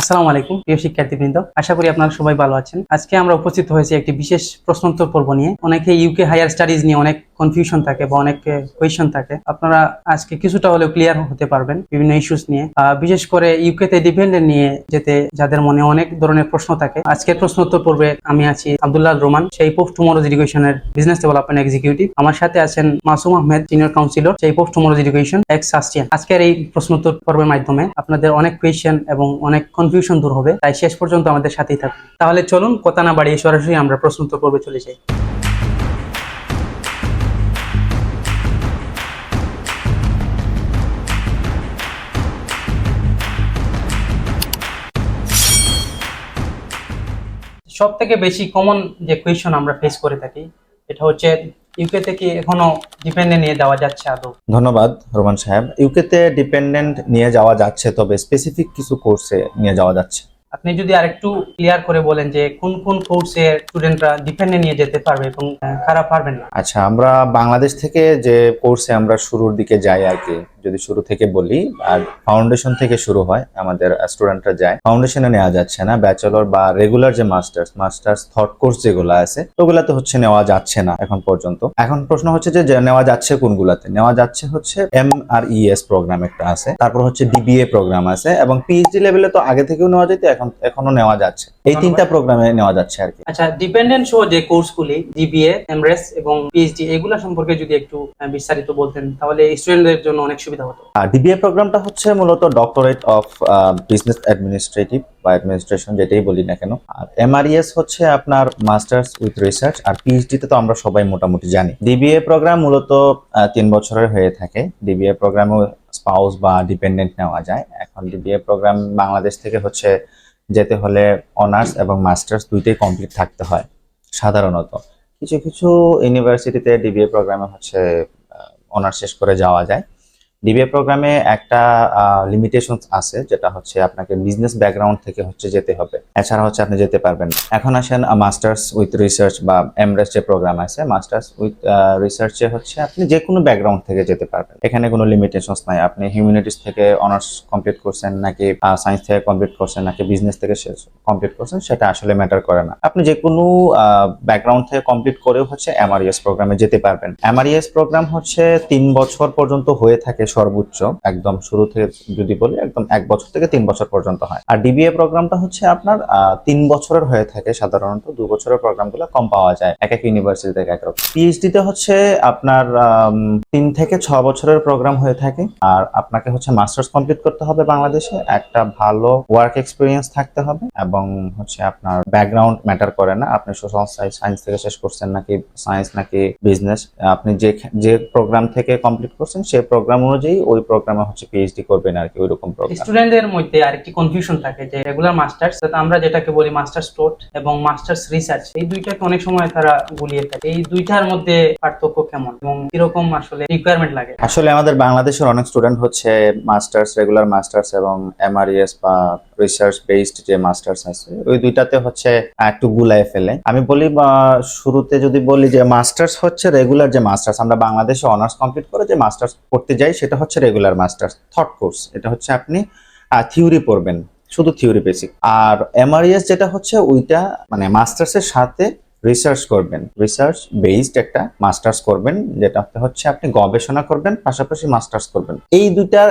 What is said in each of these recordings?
আসসালামু আলাইকুম, প্রিয় শিক্ষার্থীবৃন্দ। আশা করি আপনারা সবাই ভালো আছেন। আজকে আমরা উপস্থিত হয়েছি একটি বিশেষ প্রশ্নোত্তর পর্ব নিয়ে। অনেকে ইউকে হায়ার স্টাডিজ নিয়ে অনেক কনফিউশন থাকে বা অনেক কোয়েশন থাকে। আপনারা আজকে কিছুটা হলেও ক্লিয়ার হতে পারবেন বিভিন্ন ইস্যুস নিয়ে। বিশেষ করে ইউকে তে ডিপেন্ডেন্ট নিয়ে যেতে যাদের মনে অনেক ধরনের প্রশ্ন থাকে, আজকের প্রশ্নোত্তর পর্বে আমি আছি আব্দুল্লাহ রোমান, সেই পোস্ট টুমোরোজ এডুকেশনের বিজনেস ডেভেলপমেন্ট এক্সিকিউটিভ আমার সাথে আছেন মাসুম আহমেদ সিনিয়র কাউন্সিলর সেই পোস্ট টুমোরোজ এডুকেশন এক্স সাস্টিয়ান আজকের এই প্রশ্নোত্তর পর্বের মাধ্যমে আপনাদের অনেক কোয়েশ্চেন এবং অনেক কনফিউশন দূর হবে, তাই শেষ পর্যন্ত আমাদের সাথেই থাকুন। তাহলে চলুন, কথা না বাড়িয়ে সরাসরি আমরা প্রশ্নোত্তর পর্বে চলে যাই। সব থেকে বেশি কমন যে কোয়েশন আমরা ফেস করে থাকি, এটা হচ্ছে ইউকে থেকে এখনও ডিপেন্ডেন্ট নিয়ে যাওয়া যাচ্ছে আদৌ? ধন্যবাদ রোমান সাহেব। ইউকেতে ডিপেন্ডেন্ট নিয়ে যাওয়া যাচ্ছে তবে স্পেসিফিক কিছু কোর্সে নিয়ে যাওয়া যাচ্ছে। আপনি যদি আরেকটু ক্লিয়ার করে বলেন যে কোন কোন কোর্সে স্টুডেন্টরা ডিপেন্ডে নিয়ে যেতে পারবে এবং খারাপ পারবেন না? আচ্ছা আমরা বাংলাদেশ থেকে যে কোর্সে আমরা শুরুর দিকে যাই আর কি যদি শুরু থেকে বলি আর ফাউন্ডেশন থেকে শুরু হয় আমাদের স্টুডেন্টরা যায়। ফাউন্ডেশনে নেওয়া যাচ্ছে না ব্যাচেলর বা রেগুলার যে মাস্টার্স মাস্টার্স থর্ড কোর্স যেগুলো আছে ওগুলাতে হচ্ছে নেওয়া যাচ্ছে না এখন পর্যন্ত। এখন প্রশ্ন হচ্ছে যে নেওয়া যাচ্ছে কোনগুলাতে? নেওয়া যাচ্ছে হচ্ছে এম আর ইএস প্রোগ্রাম একটা আছে তারপর হচ্ছে ডিবিএ প্রোগ্রাম আছে এবং পিএইচডি লেভেলে তো আগে থেকেও নেওয়া যেত এখন এখনও নেওয়া যাচ্ছে। এই তিনটা প্রোগ্রামে নেওয়া যাচ্ছে আর কি। আচ্ছা ডিপেন্ডেন্ট সহ যে কোর্সগুলি জিবিএ এমরেস এবং পিএইচডি এগুলা সম্পর্কে যদি একটু বিস্তারিত বলতেন তাহলে স্টুডেন্টদের জন্য অনেক সুবিধা হতো আর ডিবিএ প্রোগ্রামটা হচ্ছে মূলত ডক্টরেট অফ বিজনেস অ্যাডমিনিস্ট্রেটিভ বা অ্যাডমিনিস্ট্রেশন যেটাই বলি না কেন। আর এমআরইএস হচ্ছে আপনার মাস্টার্স উইথ রিসার্চ আর পিএইচডি তে আমরা সবাই মোটামুটি জানি। ডিবিএ প্রোগ্রাম মূলত তিন বছরের হয়ে থাকে। ডিবিএ প্রোগ্রামে স্পাউস বা ডিপেন্ডেন্ট নেওয়া যায়। এখন ডিবিএ প্রোগ্রাম বাংলাদেশ থেকে হচ্ছে যেতে হলে অনার্স এবং মাস্টার্স দুইটাই কমপ্লিট থাকতে হয়, সাধারণত। কিছু কিছু ইউনিভার্সিটিতে ডিবিএ প্রোগ্রামে হচ্ছে অনার্স শেষ করে যাওয়া যায়। ডিবিএ প্রোগ্রামে একটা লিমিটেশন আছে, যেটা হচ্ছে আপনাকে বিজনেস ব্যাকগ্রাউন্ড থেকে হচ্ছে যেতে হবে। এছাড়া হচ্ছে আপনি যেতে পারবেন। এখন আসেন মাস্টার্স উইথ রিসার্চ বা এমরেস যে প্রোগ্রাম আছে মাস্টার্স উইথ রিসার্চে হচ্ছে আপনি যে কোনো ব্যাকগ্রাউন্ড থেকে যেতে পারবেন। এখানে কোনো লিমিটেশনস নাই। আপনি হিউম্যানিটিস থেকে অনার্স কমপ্লিট করছেন নাকি সায়েন্স থেকে কমপ্লিট করছেন নাকি বিজনেস থেকে কমপ্লিট করছেন, সেটা আসলে ম্যাটার করে না। আপনি যে কোনো ব্যাকগ্রাউন্ড থেকে কমপ্লিট করেও হচ্ছে এমআরইএস প্রোগ্রামে যেতে পারবেন। এমআরইএস প্রোগ্রাম হচ্ছে তিন বছর পর্যন্ত হয়ে থাকে সর্বোচ্চ একদম শুরু থেকে যদি বলি, একদম এক বছর থেকে তিন বছর পর্যন্ত হয়। আর ডিবিএ প্রোগ্রামটা হচ্ছে আপনার তিন বছরের হয়ে থাকে সাধারণত। দু বছরের প্রোগ্রামগুলো কম পাওয়া যায় এক এক ইউনিভার্সিটি থেকে এক রকম। পিএইচডি তে হচ্ছে আপনার তিন থেকে ছ বছরের প্রোগ্রাম হয়ে থাকে। আর আপনাকে হচ্ছে মাস্টার্স কমপ্লিট করতে হবে বাংলাদেশে। একটা ভালো ওয়ার্ক এক্সপিরিয়েন্স থাকতে হবে এবং হচ্ছে আপনার ব্যাকগ্রাউন্ড ম্যাটার করে না। আপনি সোশ্যাল সায়েন্স থেকে শেষ করছেন নাকি সায়েন্স নাকি বিজনেস আপনি যে যে প্রোগ্রাম থেকে কমপ্লিট করছেন সেই প্রোগ্রাম অনুযায়ী ওই প্রোগ্রামে হচ্ছে পিএইচডি করবেন আর কি ওই রকম প্রোগ্রাম স্টুডেন্টদের মধ্যে আরেকটি কনফিউশন থাকে যে রেগুলার মাস্টার্স তো আমরা যেটাকে বলি মাস্টার্স টোট এবং মাস্টার্স রিসার্চ এই দুইটাকে অনেক সময় তারা গুলিয়ে থাকে এই দুইটার মধ্যে পার্থক্য কেমন এবং কীরকম আসলে রিকোয়ারমেন্ট লাগে? আসলে আমাদের বাংলাদেশের অনেক স্টুডেন্ট হচ্ছে মাস্টার্স রেগুলার মাস্টার্স এবং এমআরএস বা রিসার্চ বেসড যে মাস্টার্স আছে, ওই দুইটাতে হচ্ছে একটু গুলায় ফেলে। আমি বলি, বা, শুরুতে যদি বলি যে মাস্টার্স হচ্ছে রেগুলার যে মাস্টার্স আমরা বাংলাদেশে অনার্স কমপ্লিট করে যে মাস্টার্স করতে যাই, সেটা হচ্ছে রেগুলার মাস্টার্স থট কোর্স এটা হচ্ছে আপনি থিওরি পড়বেন, শুধু থিওরি বেসিক আর এমআরএস যেটা হচ্ছে, ওইটা মানে মাস্টার্সের সাথে রিসার্চ করবেন। রিসার্চ বেসড একটা মাস্টার্স করবেন যেটাতে হচ্ছে আপনি গবেষণা করবেন, পাশাপাশি মাস্টার্স করবেন। এই দুইটা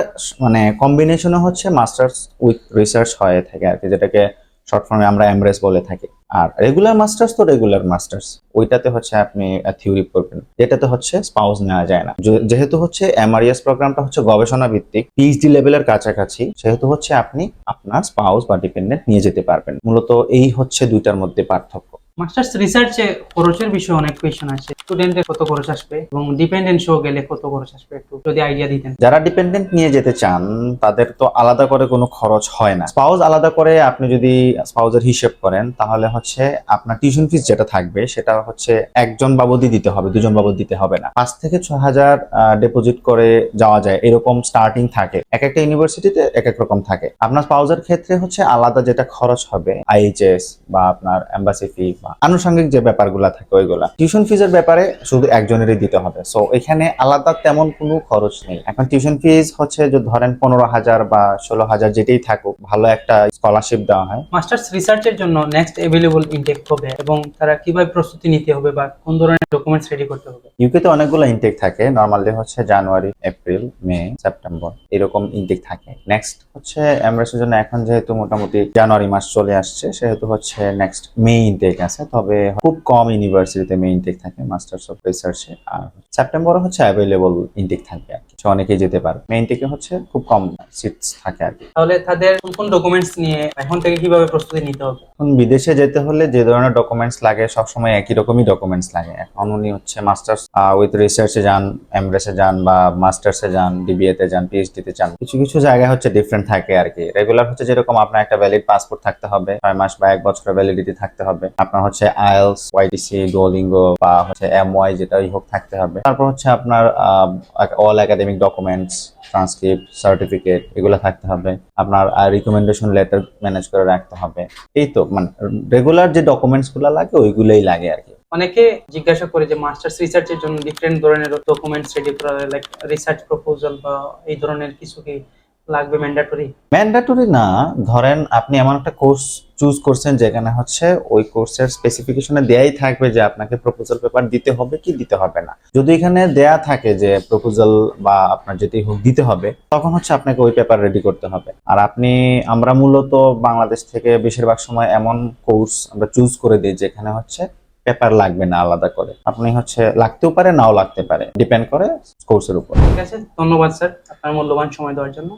মানে কম্বিনেশনও হচ্ছে মাস্টার্স উইথ রিসার্চ হয়ে থাকে আর কি যেটাকে শর্ট ফর্মে আমরা এমরেস বলে থাকি। আর রেগুলার মাস্টার্স তো রেগুলার মাস্টার্স ওইটাতে হচ্ছে আপনি থিওরি করবেন, যেটাতে হচ্ছে স্পাউস নেওয়া যায় না। যেহেতু হচ্ছে এমআরইএস প্রোগ্রামটা হচ্ছে গবেষণা ভিত্তিক পিএইচডি লেভেলের কাছাকাছি, সেহেতু হচ্ছে আপনি আপনার স্পাউস বা ডিপেন্ডেন্ট নিয়ে যেতে পারবেন। মূলত এই হচ্ছে দুইটার মধ্যে পার্থক্য। মাস্টার্স রিসার্চে খরচের বিষয়ে অনেক কোয়েশন আছে স্টুডেন্টের কত খরচ আসবে এবং ডিপেন্ডেন্ট শো গেলে কত খরচ আসবে একটু যদি আইডিয়া দিতেন। যারা ডিপেন্ডেন্ট নিয়ে যেতে চান, তাদের তো আলাদা করে কোনো খরচ হয় না। স্পাউস আলাদা করে আপনি যদি স্পাউসের হিসেব করেন, তাহলে হচ্ছে আপনার টিউশন ফিস যেটা থাকবে, সেটা হচ্ছে একজন বাবদই দিতে হবে, দুজন বাবদ দিতে হবে না। পাঁচ থেকে ছ হাজার ডিপোজিট করে যাওয়া যায়, এরকম স্টার্টিং থাকে। এক একটা ইউনিভার্সিটিতে এক এক রকম থাকে। আপনার স্পাউসের ক্ষেত্রে হচ্ছে আলাদা যেটা খরচ হবে আইএইচএস বা আপনার এম্বাসি ফি বা আনুষঙ্গিক যে ব্যাপারগুলো থাকে ওইগুলা। টিউশন ফিজের ব্যাপারে শুধু একজনেরই দিতে হবে। সো এখানে আলাদা তেমন কোনো খরচ নেই। এখন টিউশন ফিজ হচ্ছে যে ধরেন পনেরো হাজার বা ষোলো হাজার যেটাই থাকুক ভালো একটা স্কলারশিপ দেওয়া হয়। মাস্টার্স রিসার্চের জন্য নেক্সট অ্যাভেলেবল ইনটেক হবে এবং তারা কীভাবে প্রস্তুতি নিতে হবে বা কোন ধরনের ডকুমেন্টস রেডি করতে হবে। ইউকে তে অনেকগুলো ইনটেক থাকে। নর্মালি হচ্ছে জানুয়ারি এপ্রিল মে সেপ্টেম্বর এরকম ইনটেক থাকে। নেক্সট হচ্ছে এমরেসের জন্য এখন যেহেতু মোটামুটি জানুয়ারি মাস চলে আসছে সেহেতু হচ্ছে নেক্সট মে ইনটেক আছে। তবে খুব কম ইউনিভার্সিটিতে মে ইনটেক থাকে মাস্টার্স অফ রিসার্চে আর সেপ্টেম্বরে হচ্ছে অ্যাভেলেবল ইনটেক থাকবে আর কি। অনেকেই যেতে পারে। মে ইনটেকে হচ্ছে খুব কম সিটস থাকে আর কি। তাহলে তাদের কোন কোন ডকুমেন্টস নিয়ে এখন থেকে কীভাবে প্রস্তুতি নিতে হবে? এখন বিদেশে যেতে হলে যে ধরনের ডকুমেন্টস লাগে সবসময় একই রকমই ডকুমেন্টস লাগে। এখন উনি হচ্ছে মাস্টার্স উইথ রিসার্চে যান এমব্রেসে যান বা মাস্টার্সে যান ডিবিএ তে যান পিএইচডি তে যান কিছু কিছু জায়গায় হচ্ছে ডিফারেন্ট থাকে আর কি। রেগুলার হচ্ছে যেরকম আপনার একটা ভ্যালিড পাসপোর্ট থাকতে হবে ছয় মাস বা এক বছরের ভ্যালিডিটি থাকতে হবে। আপনার হচ্ছে আইএলস ওয়াইটিসি ডুওলিঙ্গো বা হচ্ছে এমওয়াই যেটাই হোক থাকতে হবে। তারপর হচ্ছে আপনার all academic documents transcript certificate এগুলো থাকতে হবে। আপনার রিকমেন্ডেশন লেটার ম্যানেজ করে রাখতে হবে। এই তো মানে রেগুলার যে ডকুমেন্টসগুলো লাগে, ওইগুলোই লাগে আর কি। অনেকে জিজ্ঞাসা করে যে মাস্টার্স রিসার্চের জন্য ডিফারেন্ট ধরনের ডকুমেন্টস রেডি করা লাইক রিসার্চ প্রপোজাল বা এই ধরনের কিছু কি লাগবে ম্যান্ডেটরি ম্যান্ডাটরি না। ধরেন আপনি এমন একটা কোর্স চুজ করছেন যেখানে হচ্ছে ওই কোর্সের স্পেসিফিকেশনে দেয়াই থাকবে যে আপনাকে প্রপোজাল পেপার দিতে হবে কি দিতে হবে না। যদি এখানে দেয়া থাকে যে প্রপোজাল বা আপনার যেটি হোক দিতে হবে তখন হচ্ছে আপনাকে ওই পেপার রেডি করতে হবে। আর আপনি আমরা মূলত বাংলাদেশ থেকে বেশিরভাগ সময় এমন কোর্স আমরা চুজ করে দিই যেখানে হচ্ছে পেপার লাগবে না আলাদা করে। আপনি হচ্ছে লাগতেও পারে নাও লাগতে পারে। ডিপেন্ড করে কোর্সের উপর। ঠিক আছে ধন্যবাদ স্যার আপনার মূল্যবান সময় দেওয়ার জন্য।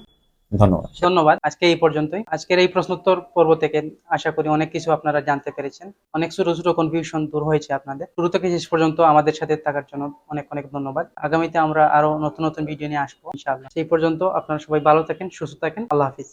ধন্যবাদ। ধন্যবাদ। আজকে এই পর্যন্তই। আজকের এই প্রশ্নোত্তর পর্ব থেকে আশা করি অনেক কিছু আপনারা জানতে পেরেছেন। অনেক ছোট ছোট কনফিউশন দূর হয়েছে আপনাদের। শুরু থেকে শেষ পর্যন্ত আমাদের সাথে থাকার জন্য অনেক অনেক ধন্যবাদ। আগামীতে আমরা আরও নতুন নতুন ভিডিও নিয়ে আসব, ইনশাআল্লাহ। সেই পর্যন্ত আপনারা সবাই ভালো থাকেন, সুস্থ থাকেন। আল্লাহ হাফিজ।